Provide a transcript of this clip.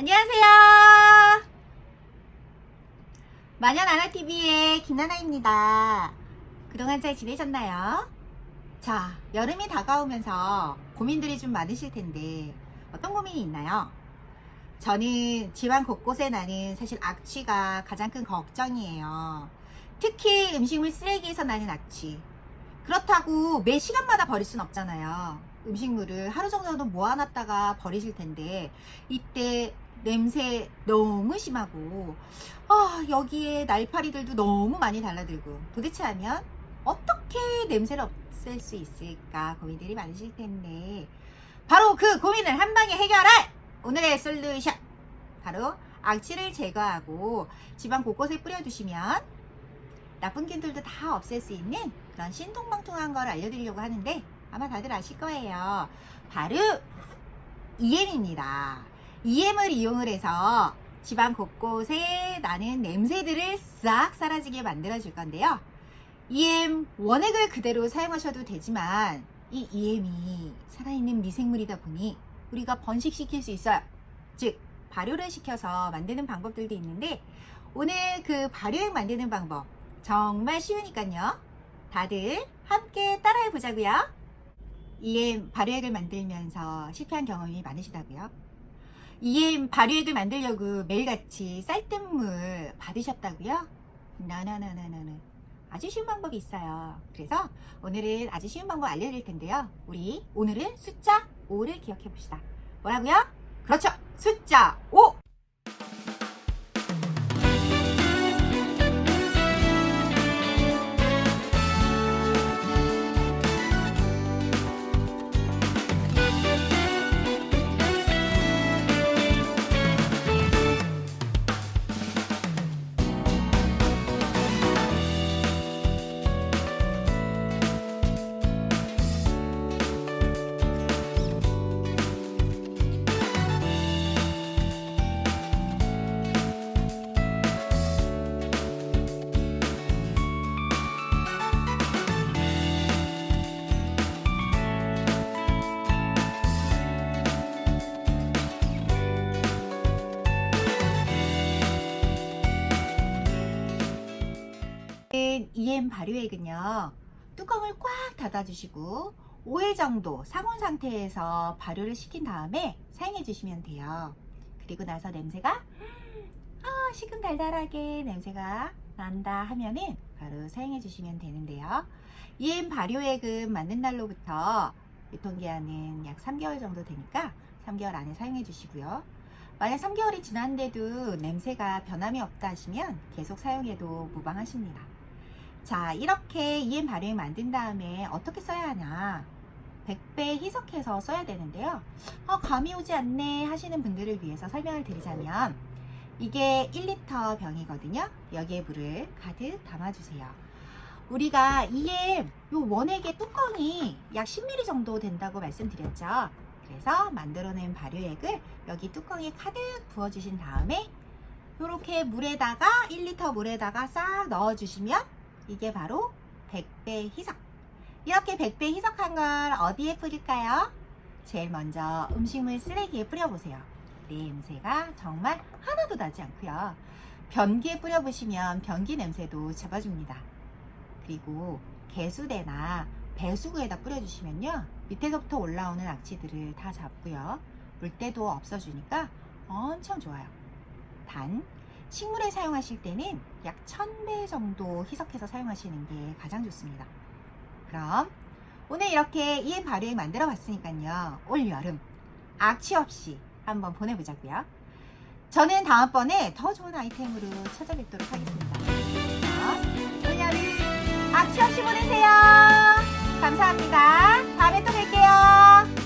안녕하세요. 마녀나나TV의 김나나입니다. 그동안 잘 지내셨나요? 자, 여름이 다가오면서 고민들이 좀 많으실 텐데, 어떤 고민이 있나요? 저는 집안 곳곳에 나는 사실 악취가 가장 큰 걱정이에요. 특히 음식물 쓰레기에서 나는 악취. 그렇다고 매 시간마다 버릴 순 없잖아요. 음식물을 하루 정도는 모아놨다가 버리실 텐데, 이때 냄새 너무 심하고, 아, 여기에 날파리들도 너무 많이 달라들고, 도대체 하면 어떻게 냄새를 없앨 수 있을까 고민들이 많으실 텐데, 바로 그 고민을 한 방에 해결할 오늘의 솔루션! 바로 악취를 제거하고 집안 곳곳에 뿌려두시면 나쁜 균들도 다 없앨 수 있는 그런 신통방통한 걸 알려드리려고 하는데 아마 다들 아실 거예요. 바로 EM입니다. EM을 이용을 해서 집안 곳곳에 나는 냄새들을 싹 사라지게 만들어 줄 건데요. EM 원액을 그대로 사용하셔도 되지만 이 EM이 살아있는 미생물이다 보니 우리가 번식시킬 수 있어요. 즉, 발효를 시켜서 만드는 방법들도 있는데 오늘 그 발효액 만드는 방법 정말 쉬우니까요. 다들 함께 따라해 보자고요. EM 발효액을 만들면서 실패한 경험이 많으시다고요? EM 발효액을 만들려고 매일같이 쌀뜨물 받으셨다고요? 나나나나나나 아주 쉬운 방법이 있어요. 그래서 오늘은 아주 쉬운 방법 알려드릴 텐데요. 우리 오늘은 숫자 5를 기억해 봅시다. 뭐라고요? 그렇죠. 숫자 5. EM 발효액은요 뚜껑을 꽉 닫아주시고 5일 정도 상온 상태에서 발효를 시킨 다음에 사용해 주시면 돼요. 그리고 나서 냄새가 아 시큼 달달하게 냄새가 난다 하면은 바로 사용해 주시면 되는데요. EM 발효액은 만든 날로부터 유통기한은 약 3개월 정도 되니까 3개월 안에 사용해 주시고요. 만약 3개월이 지났는데도 냄새가 변함이 없다 하시면 계속 사용해도 무방하십니다 자, 이렇게 EM 발효액 만든 다음에 어떻게 써야 하냐? 100배 희석해서 써야 되는데요. 어, 감이 오지 않네 하시는 분들을 위해서 설명을 드리자면 이게 1리터 병이거든요. 여기에 물을 가득 담아주세요. 우리가 EM 요 원액의 뚜껑이 약 10ml 정도 된다고 말씀드렸죠. 그래서 만들어낸 발효액을 여기 뚜껑에 가득 부어주신 다음에 이렇게 물에다가 1리터 물에다가 싹 넣어주시면 이게 바로 100배 희석. 이렇게 100배 희석한 걸 어디에 뿌릴까요? 제일 먼저 음식물 쓰레기에 뿌려보세요. 냄새가 정말 하나도 나지 않고요. 변기에 뿌려보시면 변기 냄새도 잡아줍니다. 그리고 개수대나 배수구에다 뿌려주시면요. 밑에서부터 올라오는 악취들을 다 잡고요. 물때도 없어주니까 엄청 좋아요. 단, 식물에 사용하실 때는 약 1000배 정도 희석해서 사용하시는 게 가장 좋습니다. 그럼 오늘 이렇게 EM 발효액 만들어 봤으니까요. 올 여름 악취 없이 한번 보내보자고요. 저는 다음번에 더 좋은 아이템으로 찾아뵙도록 하겠습니다. 자, 올 여름 악취 없이 보내세요. 감사합니다. 다음에 또 뵐게요.